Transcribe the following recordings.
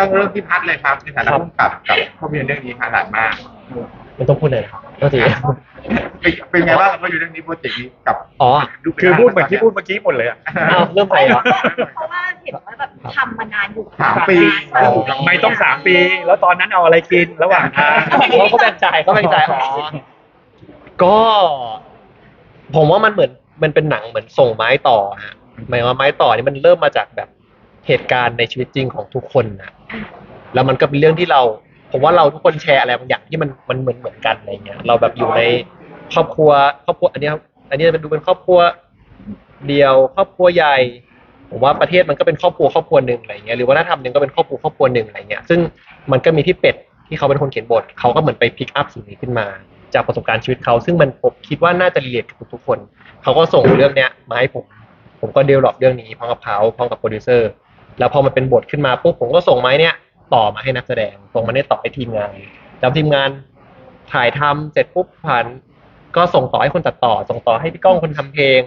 ต้องเริ่มที่พัดเลยครับในฐานะผู้กำกับกับภาพยนตร์เรื่องนี้ขนาดมากไม่ต้องพูดเลยนะครับก็ทีเป็นเป็นไงบ้างกับภาพยนตร์เรื่องนี้โปรเจกต์นี้กับอ๋อคือพูดเหมือนที่พูดเมื่อกี้หมดเลยอะอ้าวเริ่มไปเหรอเพราะว่าเห็นว่าแบบทำมานานอยู่สามปีไม่ต้องสามปี แล้วตอนนั้นเอาอะไรกินระหว่างทางเขาก็แบ่งใจายเขาแบ่งใจายอ๋อก็ ผมว่ามันเหมือนมันเป็นหนังเหมือนส่งไม้ต่อฮะหมายว่าไม้ต่อนี่มันเริ่มมาจากแบบ เหตุการณ์ในชีวิตจริงของทุกคนนะแล้วมันก็เป็นเรื่องที่เรา ผมว่าเราทุกคนแชร์อะไรบางอย่างที่มันมันเหมือนเหมือนกันอะไรเงี้ย เราแบบอยู่ในครอบครัวครอบครัวอันเนี้ยอันนี้มันดูเป็นครอบครัวเดียว ครอบครัวใหญ่ ผมว่าประเทศมันก็เป็นครอบครัวครอบครัวหนึ่งอะไรเงี้ยหรือวัฒนธรรมหนึ่งก็เป็นครอบครัวครอบครัวหนึ่งอะไรเงี้ยซึ่งมันก็มีที่เป็ดที่เขาเป็นคนเขียนบทเขาก็เหมือนไปพิกอัพสิ่งนี้ขึ้นมา จากประสบการณ์ชีวิตเขาซึ่งมันผมคิดว่าน่าจะรีเลทกับทุกๆคน เขาก็ส่งเรื่องเนี้ยมาให้ผม ผมก็เดเวลลอปเรื่องนี้พร้อมกับเขาพร้อมกับโปรดิวเซอร์ แล้วพอมันเป็นบทขึ้นมาปุ๊บผมก็ส่งไม้เนี่ยต่อมาให้นักแสดงส่งมาเนี่ยต่อให้ทีมงานแล้วทีมงานถ่ายทำเสร็จปุ๊บผ่านก็ส่งต่อให้คนตัดต่อ ส่งต่อให้พี่ก้องคนทำเพลง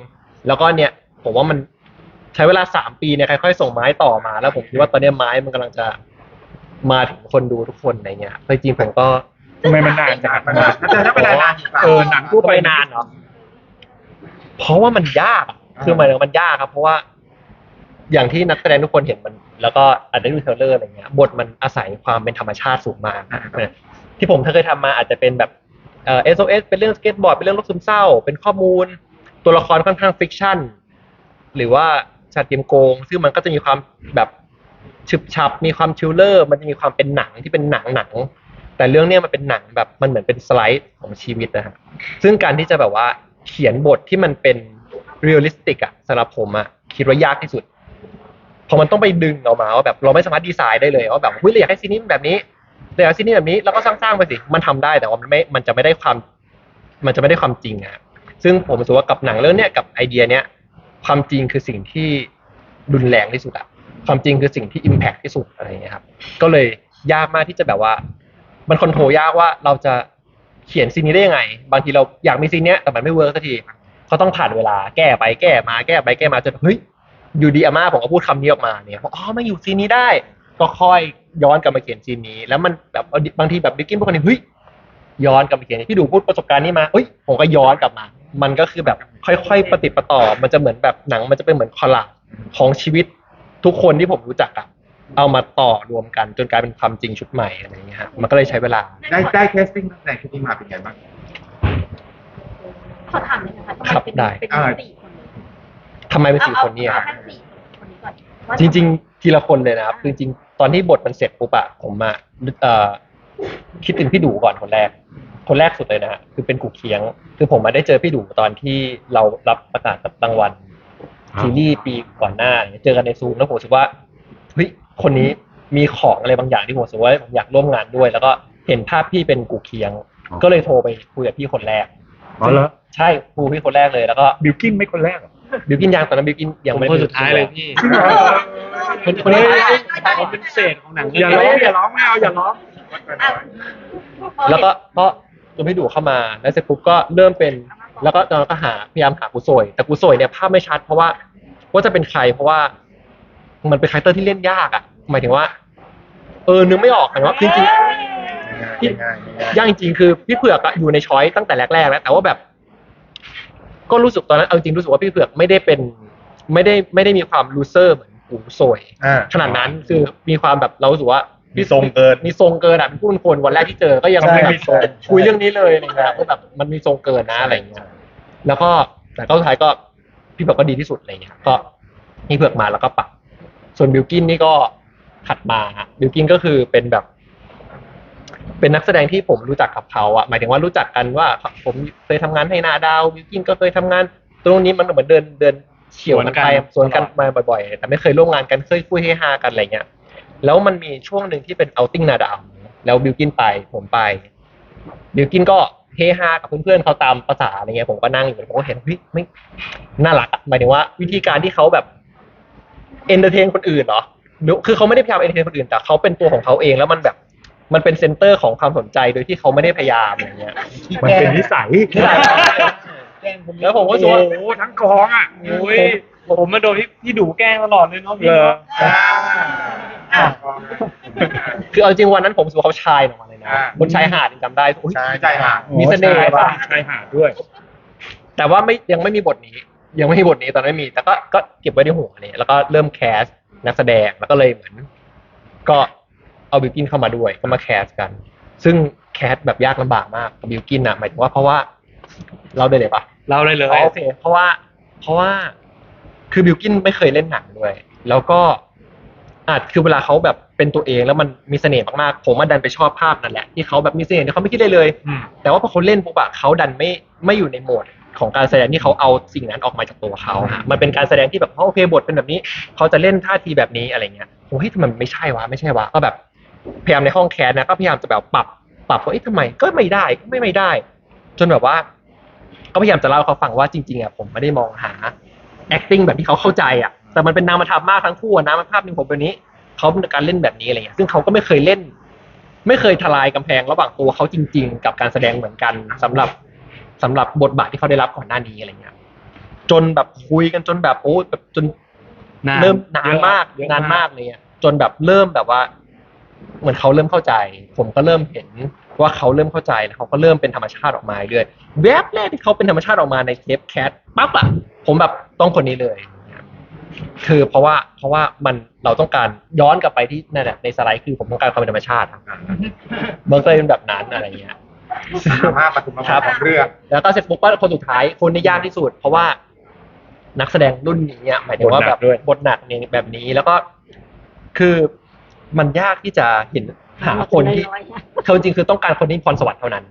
แล้วก็เนี่ยผมว่ามันใช้เวลาสามปีเนี่ยค่อยๆส่งไม้ต่อมา แล้วผมคิดว่าตอนเนี้ยไม้มันกำลังจะมาถึงคนดูทุกคนอะไรเงี้ยแต่จริงๆผมก็ทำไมมันนานจังมันมันจะใช้เวลานานอยู่ครับเออหนังทั่วไปไม่นานเหรอเพราะว่ามันยากอะคือหมายถึงมันยากครับ เพราะว่า อย่างที่นักแสดงทุกคนเห็นมัน แล้วก็อาจจะดูเทรลเลอร์อะไรเงี้ยบทมันอาศัยความเป็นธรรมชาติสูงมากเออที่ผมเคยทำมาอาจจะเป็นแบบเอ่อ SOS เป็นเรื่องสเก็ตบอร์ดเป็นเรื่องโรคซึมเศร้า เป็นข้อมูล ตัวละครค่อนข้างฟิกชั่น หรือว่าชาติเกมโกง ซึ่งมันก็จะมีความแบบฉึบฉับมีความชิลเลอร์ มันจะมีความเป็นหนังที่เป็นหนังหนังแต่เรื่องเนี้ยมันเป็นหนังแบบมันเหมือนเป็นสไลด์ของชีวิตนะฮะซึ่งการที่จะแบบว่าเขียนบทที่มันเป็นเรียลลิสติกอะสำหรับผมอะคิดว่ายากที่สุด เพราะมันต้องไปดึงออกมาว่าแบบเราไม่สามารถดีไซน์ได้เลยว่าแบบเฮ้ยเราอยากให้ซีนนี้เป็นแบบนี้เราอยากให้ซีนนี้แบบนี้แล้วก็สร้างๆไปสิมันทำได้แต่ว่ามันไม่มันจะไม่ได้ความ มันจะไม่ได้ความจริงอะซึ่งผมรู้สึกว่ากับหนังเรื่องเนี้ยกับไอเดียเนี้ยความจริงคือสิ่งที่รุนแรงที่สุดอะความจริงคือสิ่งที่อิมแพคที่สุดอะไรเงี้ยครับก็เลยยากมากที่จะแบบว่า มันคอนโทรลยากว่าเราจะเขียนซีนนี้ได้ยังไง บางทีเราอยากมีซีนเนี้ยแต่มันไม่เวิร์กสักทีเขาต้องผ่านเวลาแก้ไปแก้มาแก้ไปแก้มาจนเฮ้ย อยู่ดีอาม่าผมก็พูดคำนี้ออกมาเนี่ยบอกอ๋อมาอยู่ซีนนี้ได้ ก็ค่อยย้อนกลับมาเขียนซีนนี้ แล้วมันแบบบางทีแบบบิ๊กกิ้นพูดคนนี้เฮ้ยย้อนกลับมาเขียนพี่ดูพูดประสบการณ์นี้มาเฮ้ยผมก็ย้อนกลับมา มันก็คือแบบค่อยๆปฏิดประต่อ มันจะเหมือนแบบหนังมันจะเป็นเหมือนคอลลาจของชีวิตทุกคนที่ผมรู้จักอะเอามาต่อรวมกันจนกลายเป็นความจริงชุดใหม่อะไรอย่างเงี้ยฮะมันก็เลยใช้เวลา ได้ได้แคสติ้งนักแสดงชุดนี้มาเป็นไงบ้าง ขอถามเลยนะคะทำไมครับเป็นได้ เป็นอ่าสี่คนเลย ทำไมเป็นสี่คนเนี่ยเอาเอาแค่สี่คนนี้ก่อนว่าจริง ๆ ทีละคนเลยนะครับคือจริงๆตอนที่บทมันเสร็จปุ๊บอะผมอะเอ่อคิดถึงพี่ดูก่อนคนแรก คนแรกสุดเลยนะฮะคือเป็นกูเคียง คือผมมาได้เจอพี่ดูตอนที่เรารับประกาศรางวัลซีรีส์ปีก่อนหน้าเนี่ยเจอกันในซูมแล้วผมรู้สึกว่าเฮ้ยคนนี้มีของอะไรบางอย่างที่ผมรู้สึกว่าผมอยากร่วมงานด้วย แล้วก็เห็นภาพพี่เป็นกูเคียงอ๋อก็เลยโทรไปคุยกับพี่คนแรก อ๋อเหรอใช่ครูพี่คนแรกเลยแล้วก็บิวกิ้นไม่คนแรกเหรอบิวกินยังตอนนั้นบิวกินยังไม่คนสุดท้ายเลยพี่ จริงเหรอคนคนนี้เขาเป็นเศษของหนังอย่าร้องอย่าร้องไม่เอาอย่าร้องอะแล้วก็ก็จนพี่ดูเข้ามาแล้วเสร็จปุ๊บก็เริ่มเป็น แล้วก็ตอนนั้นก็หาพยายามหากูโซยแต่กูโซยเนี่ยภาพไม่ชัด เพราะว่าว่าจะเป็นใครเพราะว่า มันเป็นคาแรคเตอร์ที่เล่นยากอะหมายถึงว่า เออนึกไม่ออกหมายถึงว่าจริงๆ พี่ง่ายๆยากจริงๆคือพี่เผือกอะอยู่ในช้อยตั้งแต่แรกๆแล้วแต่ว่าแบบ ก็รู้สึกตอนนั้นเอาจริงรู้สึกว่าพี่เผือกไม่ได้เป็น ไม่ได้ไม่ได้มีความลูเซอร์เหมือนกูโซยอ่าขนาดนั้นคือมีความแบบเรารู้สึกว่า มีทรงเกิน มีทรงเกินอะเป็นผู้เป็นคนวันแรกที่เจอก็ยังใช่แบบมีทรงคุยเรื่องนี้เลยอะไรเงี้ยก็แบบมันมีทรงเกินนะอะไรเงี้ยแล้วก็แต่ก็สุดท้ายก็พี่เผือกก็ดีที่สุดอะไรเงี้ยก็พี่เผือกมาแล้วก็ปรับส่วนบิวกินนี่ก็ถัดมาบิวกินก็คือเป็นแบบ เป็นนักแสดงที่ผมรู้จักกับเขาอะหมายถึงว่ารู้จักกันว่าผมเคยทำงานให้นาดาวบิวกินก็เคยทำงาน ตรงนี้มันเหมือนเดินเดินเฉียวกันไปสวนกันมาบ่อยๆ แต่ไม่เคยร่วมงานกันเคยคุยเฮฮากันอะไรเงี้ยแล้วมันมีช่วงหนึ่งที่เป็นเอาติ้งนาดาวแล้วบิวกินไปผมไปบิวกินก็เฮฮากับเพื่อนๆเขาตามภาษาอะไรเงี้ยผมก็นั่งอยู่ผมก็เห็นเฮ้ยไม่น่ารักอะหมายถึงว่า วิธีการที่เขาแบบเอนเตอร์เทนคนอื่นเหรอหรือคือเขาไม่ได้พยายามเอนเตอร์เทนคนอื่นแต่เขาเป็นตัวของเขาเองแล้วมันแบบ มันเป็นเซนเตอร์ของความสนใจโดยที่เขาไม่ได้พยายามอะไรเงี้ย มันเป็นนิสัยแล้วผมก็รู้สึกโอ้ว่าโหทั้งกองอะโอ้ยผมมาโดนพี่พี่ดูแกล้งตลอดเลยเนาะพี่เหรอเนาะอ่าอ่า คือเอาจริงวันนั้นผมรู้สึกว่าเขาชายออกมาเลยนะอ่า บนชายหาดยังจำได้อุ๊ย ใช่ใจหามีเสน่ห์ป่ะป่ะ ชายหาดด้วย แต่ว่าไม่ยังไม่มีบทนี้ ยังไม่มีบทนี้ตอนนั้นไม่มี แต่ก็ก็เก็บไว้ในหัวเลยแล้วก็เริ่มแคสนักแสดงแล้วก็เลยเหมือน ก็ เอาบิวกินเข้ามาด้วยก็มาแคสกัน ซึ่งแคสแบบยากลำบากมากกับบิวกินอะหมายถึงว่าเพราะว่า เราได้เลยปะเราเลยเลยอ๋อโอเคเพราะว่า เพราะว่าคือบิวกินไม่เคยเล่นหนังด้วย แล้วก็อาจคือเวลาเขาแบบเป็นตัวเองแล้วมันมีเสน่ห์มากๆผมมาดันไปชอบภาพนั่นแหละที่เขาแบบมีเสน่ห์ที่เขาไม่คิดเลยเลย อืม แต่ว่าพอเขาเล่นปุ๊บอะเขาดันไม่ไม่อยู่ในโหมดของการแสดงที่เขาเอาสิ่งนั้นออกมาจากตัวเขาฮะมันเป็นการแสดงที่แบบโอเคบทเป็นแบบนี้ เขาจะเล่นท่าทีแบบนี้อะไรเงี้ยโอ้ยทำไมมันไม่ใช่วะไม่ใช่วะก็แบบ พยายามในห้องแคสนะก็พยายามจะแบบปรับปรับว่าเอ๊ะทำไมก็ไม่ได้ก็ไม่ไม่ได้ จนแบบว่า ก็พยายามจะเล่าให้เขาฟังว่าจริงๆอะผมไม่ได้มองหา acting แบบที่เขาเข้าใจอะแต่มันเป็นนามธรรมมากทั้งคู่อะนะมันภาพหนึ่งผมเป็นนี้เขาเป็นการเล่นแบบนี้อะไรเงี้ยซึ่งเขาก็ไม่เคยเล่น ไม่เคยทลายกำแพงระหว่างตัวเขาจริง ๆ กับการแสดงเหมือนกันสำหรับสำหรับบทบาทที่เขาได้รับก่อนหน้านี้อะไรเงี้ยจนแบบคุยกันจนแบบโอ้แบบจนนานเริ่มนานมากเยอะนานมากเลยอะจนแบบเริ่มแบบว่า เหมือนเขาเริ่มเข้าใจ ผมก็เริ่มเห็นว่าเขาเริ่มเข้าใจแล้วเขาก็เริ่มเป็นธรรมชาติออกมาเรื่อยแวบแรกที่เขาเป็นธรรมชาติออกมาในเทปแคทปั๊บอะผมแบบต้องคนนี้เลย คือเพราะว่าเพราะว่ามันเราต้องการย้อนกลับไปที่นั่นแหละในสไลด์คือผมต้องการความเป็นธรรมชาติครับมันก็เลยเป็นแบบนั้นอะไรเงี้ยภาพปฐุมภาพของเรื่องแล้วก็เสร็จปุ๊บก็คนสุดท้ายคนที่ยากที่สุด เพราะว่านักแสดงรุ่นนี้อะหมายถึงว่าแบบบทหนักเนี่ยแบบนี้แล้วก็คือ มันยากที่จะเห็นหาคนที่เขาจริงๆคือต้องการคนที่มีพรสวรรค์เท่านั้น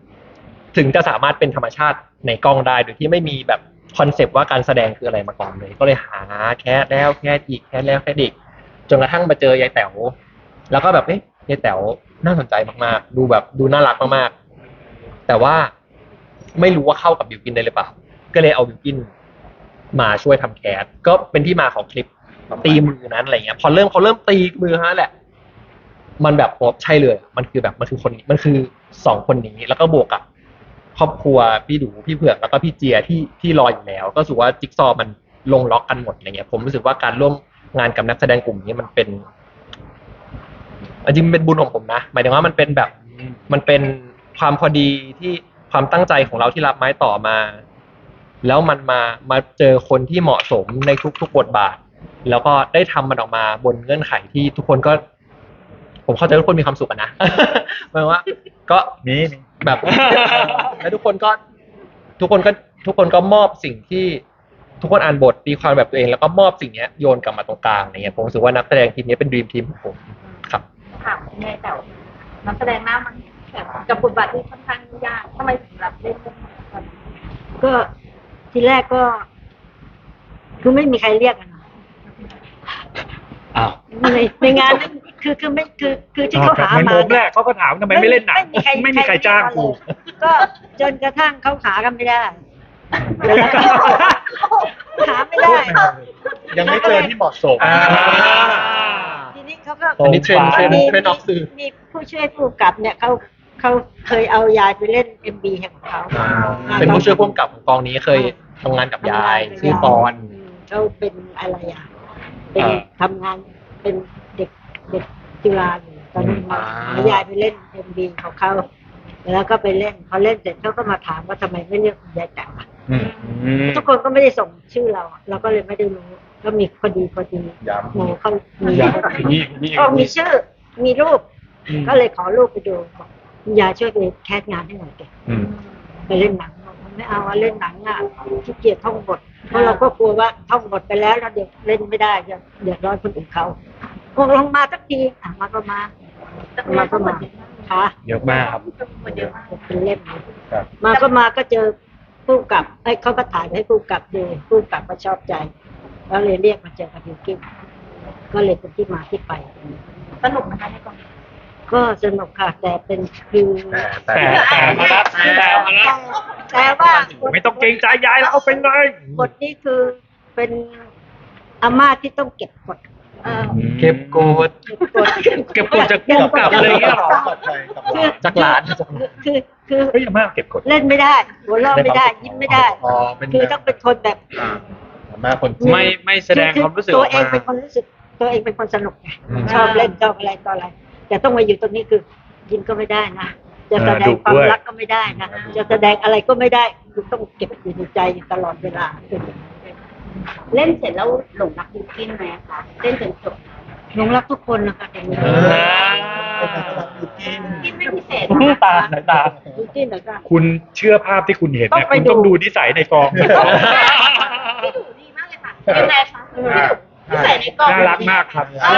ถึงจะสามารถเป็นธรรมชาติในกล้องได้โดยที่ไม่มีแบบคอนเซปต์ว่าการแสดงคืออะไรมาก่อนเลย ก็เลยหาแคสแล้วแคสอีกแคสแล้วแคสอีกจนกระทั่งมาเจอยายแต๋วแล้วก็แบบเอ๊ะยายแต๋วน่าสนใจมากๆ ดูแบบดูน่ารักมากๆ แต่ว่าไม่รู้ว่าเข้ากับบิวกินได้หรือเปล่า ก็เลยเอาบิวกินมาช่วยทำแคสก็เป็นที่มาของคลิปตีมือนั้นอะไรเงี้ย พอเริ่มเขาเริ่มตีมือฮะแหละ มันแบบโอ้ใช่เลย มันคือแบบมันคือคนนี้มันคือสองคนนี้แล้วก็บวกกับครอบครัวพี่ดูพี่เผือกแล้วก็พี่เจียที่ที่รออยู่แล้ว ก็รู้สึกว่าจิ๊กซอว์มันลงล็อกกันหมดอะไรเงี้ย ผมรู้สึกว่าการร่วมงานกับนักแสดงกลุ่มนี้มันเป็นจริงเป็นบุญของผมนะหมายถึงว่ามันเป็นแบบมันเป็นความพอดีที่ความตั้งใจของเราที่รับไม้ต่อมา แล้วมันมามาเจอคนที่เหมาะสมในทุกๆบทบาท แล้วก็ได้ทำมันออกมาบนเงื่อนไขที่ทุกคนก็ ผมเข้าใจทุกคนมีความสุขอะนะหมายว่า ก็มีมีแบบแล้วทุกคนก็ ทุกคนก็ทุกคนก็มอบสิ่งที่ทุกคนอ่านบทตีความแบบตัวเองแล้วก็มอบสิ่งเนี้ยโยนกลับมาตรงกลางอะไรเงี้ยผมรู้สึกว่านักแสดงทีมนี้เป็นดีมทีมของผมครับถามยังไงแต่ว่านักแสดงหน้ามันแบบกับบทบาทที่ค่อนข้างยากทำไมถึงรับเล่นเรื่องนี้ก่อนก็ทีแรกก็ คือไม่มีใครเรียกกันนะอ้าวในในงานนั้น คือคือไม่คือคือที่เขาหาเหมือนมาผมแรกเขาก็ถามทำไมไม่เล่นหนังไม่มีใครไม่มีใครจ้างกูก็จนกระทั่งเขาหากันไม่ได้แล้วก็หาไม่ได้ ยังไม่เจอที่เหมาะสมอ่าทีนี้เขาก็อันนี้เทรนด์เทรนด์มีเทรนด์ออกสื่อมีผู้ช่วยผู้กำกับเนี่ยเขาเขาเคยเอายายไปเล่นเอ็มบีของเขาอ่าเป็นผู้ช่วยผู้กำกับของกองนี้เคยทำงานกับยายชื่อปอนเขาเป็นอะไรอะเป็นอ่าทำงานเป็น เด็กเด็กจุฬาอยู่ตอนนี้มาอ่าหายายไปเล่นเอ็มบีของเขาแล้วก็ไปเล่นพอเล่นเสร็จเขาก็มาถามว่าทำไมไม่เรียกคุณยายแต๋วอะอืมทุกคนก็ไม่ได้ส่งชื่อเราอะเราก็เลยไม่ได้รู้ก็มีพอดีพอดีย้ำหมูเขามีนี่นี่ก็มีชื่อ มีรูป ก็เลยขอรูปไปดูบอกคุณยายช่วยไปแคสงานให้หน่อยแกอืมไปเล่นหนังบอกมันไม่เอาอะเล่นหนังอะขี้เกียจท่องบทเพราะเราก็กลัวว่าท่องบทไปแล้วเราเดี๋ยวเล่นไม่ได้จะเดือดร้อนคนอื่นเขา บอกลงมาสักทีอะมาก็มามาก็มาค่ะเยอะมากครับมันเยอะมากเป็นเล่มเลยครับมาก็มาก็เจอผู้กำกับไอ้ยเขาก็ถ่ายให้ผู้กำกับดูผู้กำกับก็ชอบใจแล้วเลยเรียกมาเจอกับบิวกิ้นก็เลยเป็นที่มาที่ไปสนุกนะคะในกองก็สนุกค่ะแต่เป็นคือแต่แต่แต่มาละแต่มาละแต่ว่าไม่ต้องเกรงใจยายแล้วเอาไปเลยบทนี้คือเป็นอาม่าที่ต้องเก็บกด เออเก็บโกดเก็บกด เก็บกดจากผู้กำกับอะไรเงี้ยเหรอจากหลานจากหลานคือคือ เฮ้ยอย่ามาเก็บกด เล่นไม่ได้ หัวเราะไม่ได้ ยิ้มไม่ได้ อ๋อเป็นคือต้องเป็นคนแบบแม่คนไม่ไม่แสดงความรู้สึกตัอวอกเองมา เป็นคนรู้สึก ตัวเองเป็นคนสนุกไงอืมชอบเล่นชอบอะไรต่ออะไรแแต่ต้องมาอยู่ตรงนี้คือยินก็ไม่ได้นะจะแสดงความรักก็ไม่ได้นะจะแสดงอะไรก็ไม่ได้คือต้องเก็บอยู่ในใจอยู่ตลอดเวลา เล่นเสร็จแล้วหลงรักบิวกินไหมคะเล่นจนจบหลงรักทุกคนนะคะตรงนี้กินไม่พิเศษตาสายตาดูที่ไหนก็คุณเชื่อภาพที่คุณเห็นเนี่ยต้องไปคุณต้องดูดูนิสัยในกอง พี่ดูดีมากเลยค่ะยังไงคะพี่ดูที่ใส่ในกล่องน่ารักมากครับ อ่า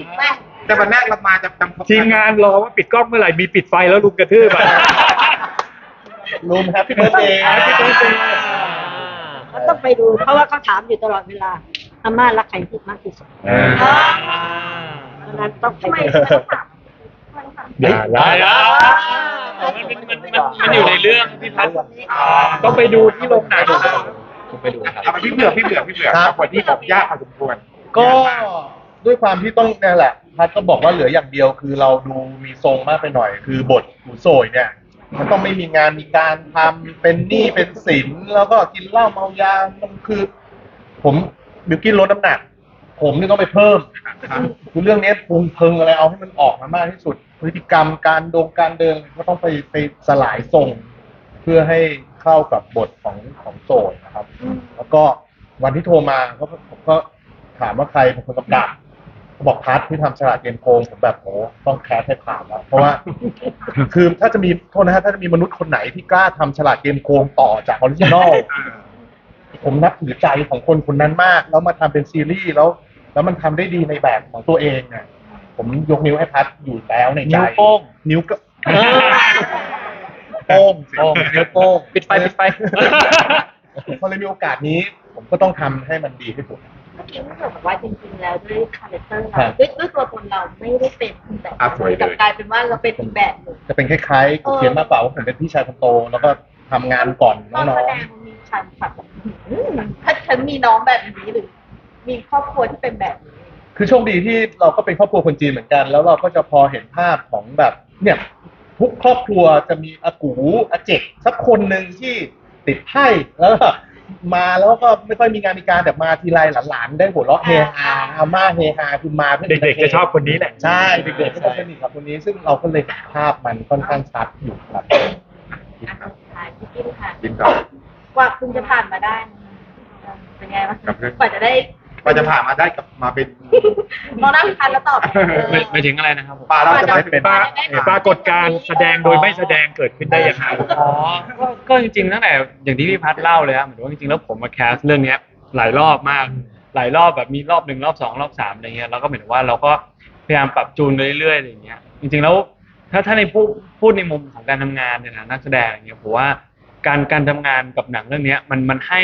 ดีมากแต่วันแรกเรามาจะจำทีมงานรอว่าปิดกล้องเมื่อไหร่มีปิดไฟแล้วลุมกระทืบอะ รูมแฮปปี้เบิร์ดเดย์ Happy birthday เขาต้องไปดู เพราะว่าเขาถามอยู่ตลอดเวลาอาม่ารักใครที่มากที่สุดอ่า เพราะฉะนั้นต้องไปทำไมดูไม่ต้องถามทำไมต้องถามอย่าละได้มันเป็นมันมันมันอยู่ในเรื่องพี่พัฒน์ต้องไปดูที่โรงหนังผมไปดูครับ เอาไปพี่เบื่อพี่เบื่อพี่เบื่อครับวันที่ผมยากพอสมควรก็ด้วยความที่ต้องเนี่ยแหละ พัดก็บอกว่าเหลืออย่างเดียวคือเราดูมีทรงมากไปหน่อย คือบทหูโซยเนี่ย มันต้องไม่มีงานมีการทำเป็นหนี้เป็นสินแล้วก็กินเหล้าเมายามันคือ ผมบิวกินลดน้ำหนัก ผมนี่ต้องไปเพิ่มคือเรื่องนี้ปรุงเพิงอะไรเอาให้มันออกมามากที่สุด พฤติกรรมการดงการเดินก็ต้องไปไปสลายทรงเพื่อให้เข้ากับบทของของโสดนะครับ แล้วก็วันที่โทรมาก็ผมก็ถามว่าใครเป็นคนกำกับ บอกพัทที่ทำฉลาดเกมโกงผมแบบโอ้ต้องแคสให้ผ่านแล้วเพราะว่า คือถ้าจะมีโทษนะฮะถ้าจะมีมนุษย์คนไหนที่กล้าทำฉลาดเกมโกงต่อจากออริจินอล ผมนับถือใจของคนคนนั้นมาก แล้วมาทำเป็นซีรีส์แล้ว แล้วมันทำได้ดีในแบบของตัวเองเนี่ยผมยกนิ้วให้พัดอยู่แล้วในใจนิ้วโป้ง นิ้วก็โป้งโป้งนิ้วโป้งปิดไฟปิดไฟ พอเลยมีโอกาสนี้ ผมก็ต้องทำให้มันดีที่สุด เมื่อกี้พี่เกิดบอกว่าจริงๆแล้วด้วยคาแรคเตอร์ครัเราบด้วยด้วยตัวตนเราไม่ได้เป็นแบบอะสวยเลย กลับกลายเป็นว่าเราเป็นอีกแบบหนึ่ง จะเป็นคล้ายๆกูเขียนมากกว่าว่าผมเป็นพี่ชายคนโต แล้วก็ทำงานก่อนตอนน้อแสงดงมันมีชันแบบอื้อถ้าฉันมีน้องแบบนี้หรือ มีครอบครัวที่เป็นแบบนี้ ๆคือโชคดีที่เราก็เป็นครอบครัวคนจีนเหมือนกัน แล้วเราก็จะพอเห็นภาพของแบบเนี่ยทุกครอบครัวจะมีอากูอาเจกสักคนหนึ่งที่ติดไพ่แล้วก็ มาแล้วก็ไม่ค่อยมีงานมีการแต่มาทีไรหลานๆได้หัวเราะเฮฮาอาม่าเฮฮาคือมาเพื่อ เด็กๆจะชอบคนนี้แหละ ใช่เด็กๆก็จะสนิทกับคนนี้ซึ่งเราก็เลยเห็นภาพมันค่อนข้างชัดอยู่ครับ อะสุดท้ายพี่กิ้นค่ะ กินก่อนกว่าคุณจะผ่านมาได้ เป็นไงบ้างกับเรื่องกว่าจะได้ ก็จะผ่านมาได้กลับมาเป็น มองหน้าพี่พันธ์แล้วตอบไม่ไม่ถึงอะไรนะครับผมปลาเราจะไม่เป็นปราปรากฏการณ์แสดงโดยไม่แสดงเกิดขึ้นได้ยังไง อ๋อก็ก็จริงๆตั้งแต่อย่างที่พี่พัฒน์เล่าเลยครับเหมือนว่าจริงๆแล้วผมมาแคสเรื่องเนี้ยหลายรอบมาก หลายรอบแบบมีรอบหนึ่งรอบสองรอบสามอะไรเงี้ยแล้วก็เหมือนว่าเราก็พยายามปรับจูนไปเรื่อยๆอะไรอย่างเงี้ยจริงๆแล้วถ้าถ้าในพูดพูดในมุมของการทำงานเนี่ยนะนักแสดงอย่างเงี้ยผมว่าการการทำงานกับหนังเรื่องเนี้ยมันมันให้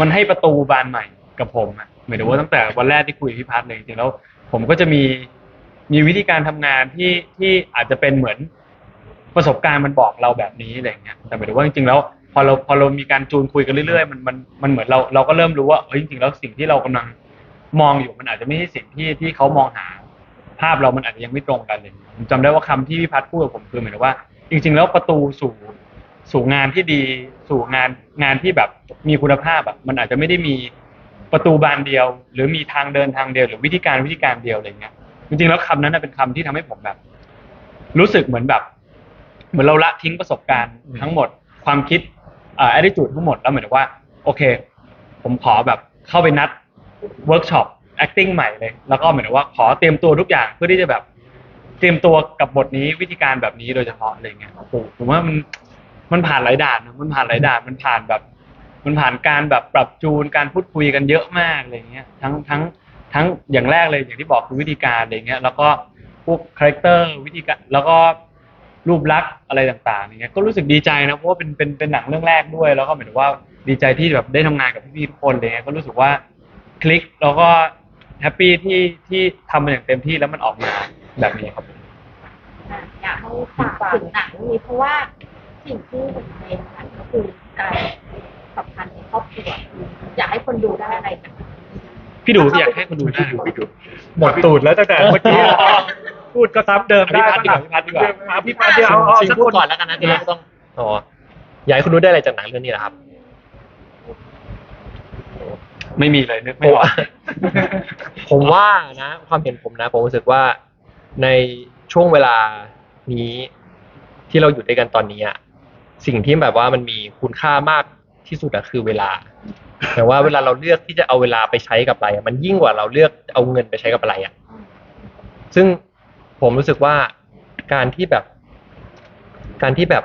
มันให้ประตูบานใหม่ กับผมอะหมายถึงว่าตั้งแต่วันแรกที่คุยกับพี่พัฒน์เลยจริงๆแล้ว ผมก็จะมีมีวิธีการทำงานที่ที่อาจจะเป็นเหมือนประสบการณ์มันบอกเราแบบนี้อะไรอย่างเงี้ยแต่หมายถึงว่าจริงๆแล้ว พอเราพอเรามีการจูนคุยกันเรื่อยๆมันมันมันเหมือนเราเราก็เริ่มรู้ว่าเฮ้ยจริงๆแล้วสิ่งที่เรากำลังมองอยู่มันอาจจะไม่ใช่สิ่งที่ที่เขามองหา ภาพเรามันอาจจะยังไม่ตรงกันเลยผมจำได้ว่าคำที่พี่พัฒน์พูดกับผมคือเหมือนว่า จริง ๆ แล้วประตูสู่สู่งานที่ดี สู่งานงานที่แบบมีคุณภาพอะมันอาจจะไม่ได้มี ประตูบานเดียว หรือมีทางเดินทางเดียว หรือวิธีการวิธีการเดียวอะไรเงี้ยจริงๆแล้วคำนั้นนะเป็นคำที่ทำให้ผมแบบ รู้สึกเหมือนแบบ เหมือนเราละทิ้งประสบการณ์ทั้งหมด ความคิดอ่า attitude ทั้งหมดแล้วเหมือนกับว่า โอเค ผมขอแบบเข้าไปนัดเวิร์กช็อป acting ใหม่เลย แล้วก็เหมือนกับว่าขอเตรียมตัวทุกอย่างเพื่อที่จะแบบ เตรียมตัวกับบทนี้วิธีการแบบนี้โดยเฉพาะอะไรเงี้ยโอ้โหผมว่ามันมันผ่านหลายด่านนะมันผ่านหลายด่านมันผ่านแบบ มันผ่านการแบบปรับจูนการพูดคุยกันเยอะมากอะไรเงี้ยทั้งทั้งทั้งอย่างแรกเลยอย่างที่บอกคือวิธีการอะไรเงี้ยแล้วก็พวกคาแรคเตอร์วิธีการแล้วก็รูปลักษณ์อะไรต่างๆอย่างเงี้ยก็รู้สึกดีใจนะเพราะว่าเป็นเป็นเป็นหนังเรื่องแรกด้วย แล้วก็เหมือนว่าดีใจที่แบบได้ทำงานกับพี่ๆทุกคนเลยก็รู้สึกว่าคลิกแล้วก็แฮปปี้ที่ที่ทำมันอย่างเต็มที่แล้วมันออกมาแบบนี้ครับอยากให้ฝากถึงหนังนี้เพราะว่าสิ่งที่เห็นในหนังก็คือการ สัมพันธ์ในครอบครัวอยากให้คนดูได้อะไรจากหนังพี่ดูอยากให้คนดูได้พี่ดูหมดตูดแล้วตั้งแต่เมื่อกี้พูดก็ซ้ำเดิมพี่ได้พัดดีกว่าพี่พัดดีกว่าอะพี่พัดเดียวเอาเอาชิงสักพูคดนก่อนแล้วกันนะทีนี้ไม่ต้องอ๋ออยากให้คุณรู้ได้อะไรจากหนังเรื่องนี้นะครับไม่มีเลยนึกไม่ออกผมว่านะ ความเห็นผมนะ ผมรู้สึกว่าในช่วงเวลานี้ที่เราอยู่ด้วยกันตอนนี้อะสิ่งที่แบบว่ามันมีคุณค่ามาก ที่สุดอะคือเวลาแต่ว่าเวลาเราเลือกที่จะเอาเวลาไปใช้กับอะไรมันยิ่งกว่าเราเลือกเอาเงินไปใช้กับอะไรอะซึ่งผมรู้สึกว่าการที่แบบ การที่แบบ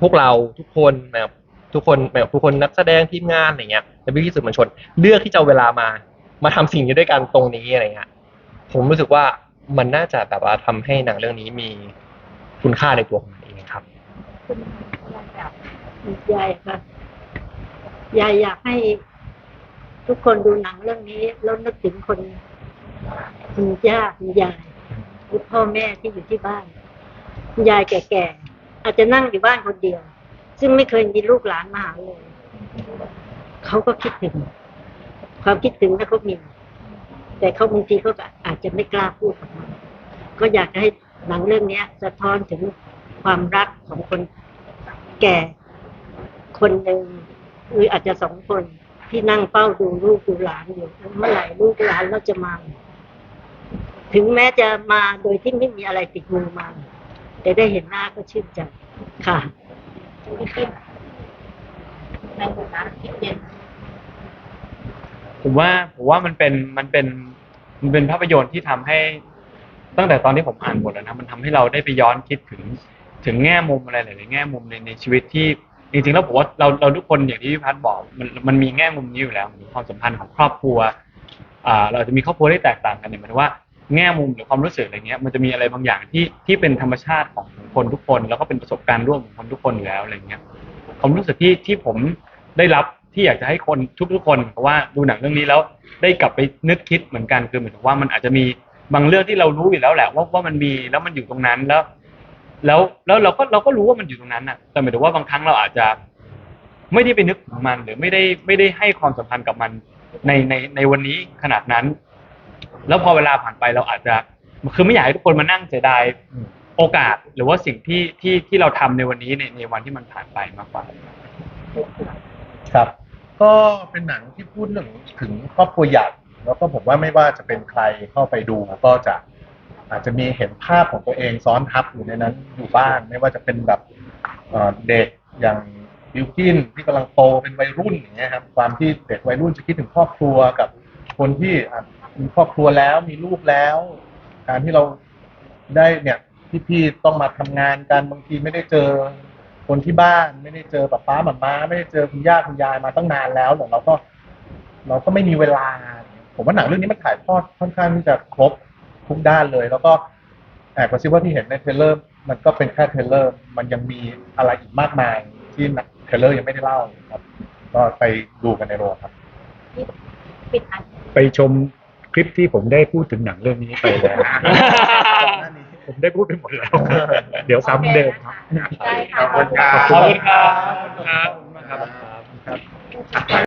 พวกเราทุกคนแบบทุกคนแบบทุกคนนักแสดงทีมงานอะไรเงี้ยและพี่สื่อมวลชน เลือกที่จะเอาเวลามา มาทำสิ่งนี้ด้วยกันตรงนี้อะไรเงี้ยผมรู้สึกว่ามันน่าจะแบบว่าทำให้หนังเรื่องนี้มีคุณค่าในตัวของมันเองครับคุณแบบยายค่ะ ยายอยากให้ทุกคนดูหนังเรื่องนี้ แล้วนึกถึงคนคุณย่าคุณยายหรือพ่อแม่ที่อยู่ที่บ้านคุณยายแก่ๆอาจจะนั่งอยู่บ้านคนเดียว ซึ่งไม่เคยมีลูกหลานมาหาเลยเขาก็คิดถึง ความคิดถึงนะเขามี แต่เขาบางทีเขาอาจจะไม่กล้าพูดออกมาก็อยากจะให้หนังเรื่องเนี้ยสะท้อนถึงความรักของคนแก่คนหนึ่ง รืออาจจะสองคนที่นั่งเฝ้าดูลูกดูหลานอยู่เมื่อไหร่ลูกหลานเราจะมา ถึงแม้จะมาโดยที่ไม่มีอะไรติดมือมา แต่ได้เห็นหน้าก็ชื่นใจค่ะพี่ปิ๊บในฐานะที่เป็นผมว่าผมว่ามันเป็นมันเป็นมันเป็นภาพยนตร์ที่ทำให้ ตั้งแต่ตอนที่ผมอ่านบทแล้วนะมันทำให้เราได้ไปย้อนคิดถึงถึงแง่มุมอะไรหลายๆแง่มุมในในชีวิตที่ จริงๆแล้วผมว่าเราเราทุกคนอย่างที่พี่พัฒน์บอกมันมันมีแง่มุมนี้อยู่แล้วความสัมพันธ์ของครอบครัวอ่าเราจะมีครอบครัวที่แตกต่างกันเนี่ยหมายถึงว่าแง่มุมหรือความรู้สึกอะไรเงี้ยมันจะมีอะไรบางอย่างที่ที่เป็นธรรมชาติของคนทุกคน แล้วก็เป็นประสบการณ์ร่วมของคนทุกคนอยู่แล้วอะไรเงี้ยความรู้สึกที่ที่ผมได้รับที่อยากจะให้คนทุกๆคนเพราะว่าดูหนังเรื่องนี้แล้วได้กลับไปนึกคิดเหมือนกันคือเหมือนกับว่ามันอาจจะมีบางเรื่องที่เรารู้อยู่แล้วแหละว่าว่ามันมีแล้วมันอยู่ตรงนั้นแล้ว แล้วแล้วเราก็เราก็รู้ว่ามันอยู่ตรงนั้นน่ะ แต่หมายถึงว่าบางครั้งเราอาจจะไม่ได้ไปนึกถึงมัน หรือไม่ได้ไม่ได้ให้ความสัมพันธ์กับมันในในในวันนี้ขนาดนั้น แล้วพอเวลาผ่านไปเราอาจจะคือไม่อยากให้ทุกคนมานั่งเสียดายโอกาสหรือว่าสิ่งที่ที่ที่เราทำในวันนี้ในในวันที่มันผ่านไปมากกว่าครับ ก็เป็นหนังที่พูดเรื่องถึงครอบครัวใหญ่แล้วก็ผมว่าไม่ว่าจะเป็นใครเข้าไปดูก็จะ อาจจะมีเห็นภาพของตัวเองซ้อนทับอยู่ในนั้นอยู่บ้าง ไม่ว่าจะเป็นแบบเด็กอย่างบิวกินที่กำลังโตเป็นวัยรุ่นอย่างเงี้ยครับความที่เด็กวัยรุ่นจะคิดถึงครอบครัวกับคนที่มีครอบครัวแล้วมีลูกแล้ว การที่เราได้เนี่ยพี่ๆต้องมาทำงานกันบางทีไม่ได้เจอคนที่บ้านไม่ได้เจอป้าป้าหมาม้าไม่ได้เจอคุณย่าคุณยายมาตั้งนานแล้วแต่เราก็ เราก็ไม่มีเวลา ผมว่าหนังเรื่องนี้มันถ่ายทอดค่อนข้างที่จะครบ ทุกด้านเลย แล้วก็แอบกระซิบว่าที่เห็นในเทรลเลอร์มันก็เป็นแค่เทรลเลอร์ มันยังมีอะไรอีกมากมายที่เทรลเลอร์ยังไม่ได้เล่าครับ ก็ไปดูกันในโรงครับที่ปิดอันไปชมคลิปที่ผมได้พูดถึงหนังเรื่องนี้ไปแล้ว ผมได้พูดไปหมดแล้ว เดี๋ยวซ้ำเดิมครับ ได้ค่ะ ขอบคุณครับ ขอบคุณครับขอบคุณครับครับ